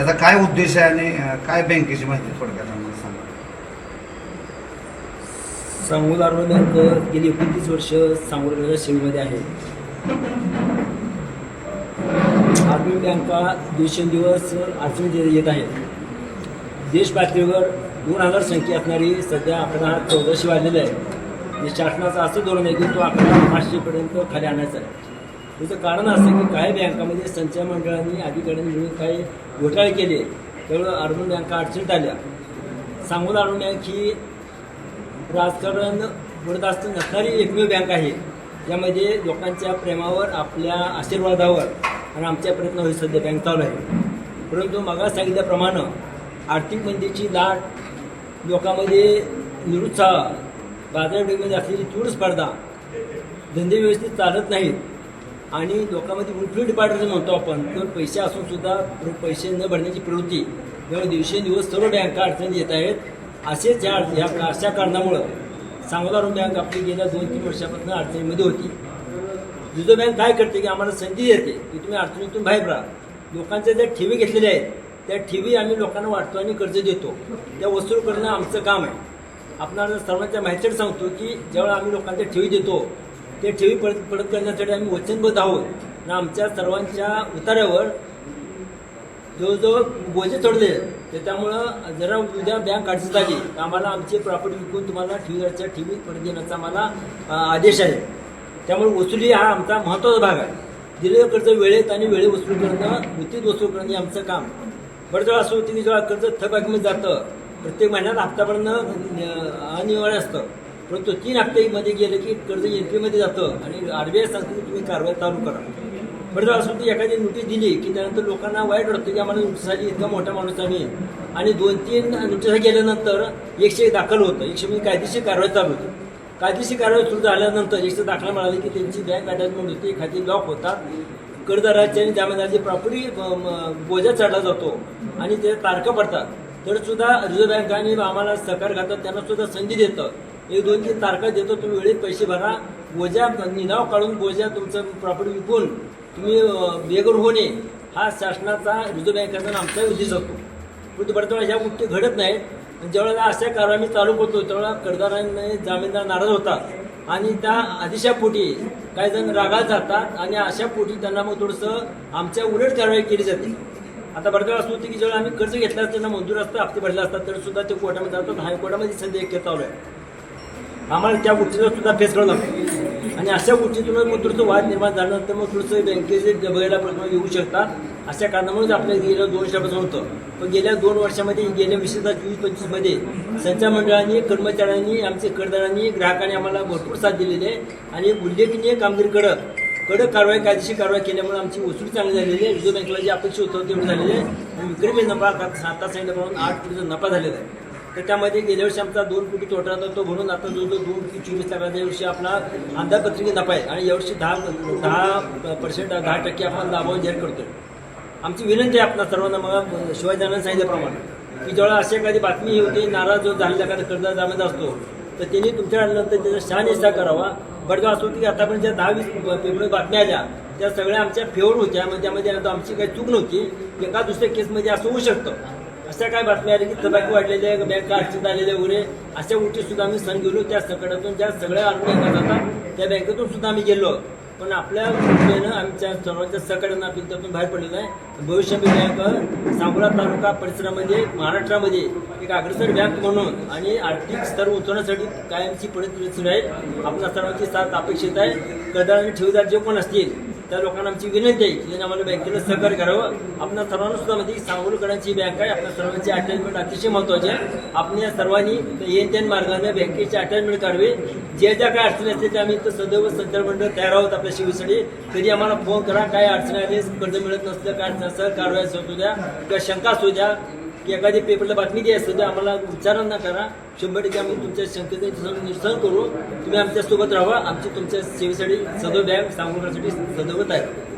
त्याचा काय उद्देश आहे आणि काय बँकेची माहिती थोडक्यात आम्हाला सांगा. सांगोला बँक गेली एकोणतीस वर्ष सांगोला सेवेमध्ये आहे. आर्मी बँका दिवसेंदिवस अडचणीत येत आहेत. देश पातळीवर दोन हजार संख्या असणारी सध्या आकडा हा चौदाशे वाढलेला आहे. शासनाचं असं धोरण आहे की तो आकडा पाचशेपर्यंत खाली आणायचा आहे. त्याचं कारण असं की काही बँकामध्ये संचय मंडळांनी अधिकाऱ्यांनी मिळून काही घोटाळे केले. त्यामुळे अर्बन बँका अडचणीत आल्या. सांगोला अर्बन बँक ही राजकारण बोलत नसणारी एकमेव बँक आहे. यामध्ये लोकांच्या प्रेमावर आपल्या आशीर्वादावर आणि आमच्या प्रयत्न होईल सध्या बँक चालू आहे. परंतु मगा सांगितल्याप्रमाणे आर्थिक मंदीची लाट लोकांमध्ये निरुत्साह बाजारपेठेमध्ये असलेली तीव्र स्पर्धा धंदे व्यवस्थित चालत नाहीत. आणि लोकांमध्ये उलफिल्ड डिपार्टमेंट म्हणतो आपण तर पैसे असून सुद्धा पैसे न भरण्याची प्रवृत्ती त्यामुळे दिवसेंदिवस सर्व बँका अडचणी येत आहेत. असेच ह्या ह्या अशा कारणामुळं सांगोला बँक आपली गेल्या दोन तीन वर्षापासून अडचणीमध्ये होती. रिझर्व्ह बँक काय करते की आम्हाला संधी देते की तुम्ही अडचणीतून बाहेर राहा लोकांच्या ज्या ठेवी घेतलेल्या आहेत त्या ठेवी आम्ही लोकांना वाटतो आणि कर्ज देतो. त्या वसूल करणं आमचं काम आहे. आपणाला सर्वांच्या माहितीसाठी सांगतो की जेव्हा आम्ही लोकांच्या ठेवी देतो ते ठेवी परत परत करण्यासाठी आम्ही वचनबद्ध आहोत. आणि आमच्या सर्वांच्या उतार्यावर जवळजवळ बोजे चढले. तर त्यामुळं जरा उद्या बँक अडचण झाली तर आम्हाला आमची प्रॉपर्टी विकून तुम्हाला ठेवीदारच्या ठेवी परत देण्याचा आम्हाला आदेश आहे. त्यामुळे वसुली हा आमचा महत्त्वाचा भाग आहे. दिलेलं कर्ज वेळेत आणि वेळे वसूल करणं उचित वसूल करणं हे आमचं काम. बरं वेळा असं होतं की जेव्हा कर्ज थकबाकीमध्ये जातं प्रत्येक महिन्यात हप्तापर्यंत अनिवार्य असतं. परंतु तीन हप्त्यामध्ये गेलं की कर्ज एन पीमध्ये जातं आणि आर बी आय की तुम्ही कारवाई चालू करा. बरं असं ती एखादी नोटीस दिली की त्यानंतर लोकांना वाईट वाटतं की आम्हाला नोटीस आली इतका मोठा माणूस आम्ही आणि दोन तीन नोटीस गेल्यानंतर एकशे दाखल होतं. एकशे म्हणजे कायदेशीर कारवाई चालू होती. कायदेशीर कारवाई सुरू झाल्यानंतर एकशे दाखला मिळाली की त्यांची बँक अटॅचमेंट होती खाती ब्लॉक होतात कर्जदाराची आणि जामीनदाराची प्रॉपर्टी बोजा चढला जातो आणि ते तारखा पडतात. तर सुद्धा रिझर्व्ह बँकाने आम्हाला सहकार घातात त्यांना सुद्धा संधी देतं. एक दोन तीन तारखा देतो तुम्ही वेळेत पैसे भरा. बोजा निनाव काढून बोजा तुमचं प्रॉपर्टी विकून तुम्ही बेघर होणे हा शासनाचा रिझर्व्ह बँकेचा आमचा उद्देश असतो. म्हणजे परंतु बऱ्याच वेळा ह्या गोष्टी घडत नाहीत. ज्यावेळेला अशा कारवाई चालू करतो त्यावेळेला कर्जदारांनी जामीनदार नाराज होतात. आणि त्या आदेशापोटी काही जण रागात जातात आणि अशा पोटी त्यांना मग थोडंसं आमच्या उलट कारवाई केली जाते. आता बऱ्याच वेळा असं होतं की जेव्हा आम्ही कर्ज घेतला त्यांना मंजूर असतं हप्ते भरले असतात तर सुद्धा ते कोर्टामध्ये जातात. हायकोर्टामध्ये सध्या एक चालू आहे. आम्हाला त्या गोष्टीचा सुद्धा फेस करावं लागतो आणि अशा गोष्टीतूनच मग थोडंसं वाद निर्माण झाल्यानंतर मग थोडंसं बँकेचे बघायला प्रश्न येऊ शकतात. अशा कारणामुळेच आपल्या गेल्या दोन वर्षापासून होतं. पण गेल्या दोन वर्षामध्ये गेल्या विशेषतः चोवीस पंचवीसमध्ये संचार मंडळांनी कर्मचाऱ्यांनी आमचे करदारांनी ग्राहकांनी आम्हाला भरपूर साथ दिलेली आहे. आणि उल्लेखनीय कामगिरी कडक कडक कारवाई कायदेशीर कारवाई केल्यामुळे आमची वसुली चांगली झालेली आहे. रिझर्व्ह बँकेला जे अपेक्षित होतं तेवढं झालेली आहे. आणि विक्रमी नफा आता आता सांगितल्याप्रमाणे आठ कोटीचा नफा झालेला आहे. तर त्यामध्ये गेल्या वर्षी आमचा दोन कोटी तोटा होता तो म्हणून आता जो दोन कोटी चोवीस लाखाच्या वर्षी आपला अंदाजपत्रिके नफा आहे. आणि यावर्षी दहा दहा पर्सेंट दहा टक्के आपण लाभावर जाहीर करतोय. आमची विनंती आहे आपल्या सर्वांना मग शिवाजीदारांनी सांगितल्याप्रमाणे की जेव्हा अशी एखादी बातमी होती नाराज जो झालेला एखादा कर्जदारामध्ये असतो तर त्यांनी तुमच्या नंतर त्याचा शहानिशा करावा. बडगाव असं होतं की आतापर्यंत ज्या दहा वीस पेपर बातम्या आल्या त्या सगळ्या आमच्या फेवर होत्या. मग त्यामध्ये आमची काही चूक नव्हती. एका दुसऱ्या केसमध्ये असं होऊ शकतं. अशा काय बातम्या आल्या की तंबाखू वाढलेल्या बँका अडचणीत आलेल्या वगैरे अशा गोष्टी सुद्धा आम्ही सण गेलो त्या संकटातून ज्या सगळ्या अडचणी जातात त्या बँकेतून सुद्धा आम्ही गेलो. पण आपल्या कृपेनं आमच्या सर्वांच्या सकाळनं आपण त्यातून बाहेर पडलेलं आहे. भविष्यामध्ये बँक सांगोला तालुका परिसरामध्ये महाराष्ट्रामध्ये एक अग्रसर बँक म्हणून आणि आर्थिक स्तर उचवण्यासाठी कायमची परिस्थिती सुरू आहे. आपल्या सर्वांची साथ अपेक्षित आहे. कदा आणि ठेवीदार जे कोण असतील त्या लोकांना आमची विनंती आहे की त्यांनी आम्हाला बँकेला सहकार्य करावं. आपल्या सर्वांना सुद्धा म्हणजे सांगोलकरांची बँक आहे. आपल्या सर्वांची अटॅचमेंट अतिशय महत्त्वाची आहे. आपण या सर्वांनी येन त्यान मार्गाने बँकेची अटॅचमेंट करावी ज्या ज्या काय अडचणी असतील त्या आम्ही तर सदैव संचार मंडळ तयार आहोत आपल्या शिवसेनेसाठी कधी आम्हाला फोन करा. काय अडचणी आली कर्ज मिळत नसलं काय नसलं कारवाई असू द्या. किंवा शंका असू द्या की एखादी पेपरला बातमी द्यायची असू आम्हाला विचारण करा. शंभर टक्के आम्ही तुमच्या शंकेचं निरसन करू तुम्ही आमच्यासोबत राहा आमची तुमच्या सेवेसाठी सदैव बँक सांगण्यासाठी सदैव आहे.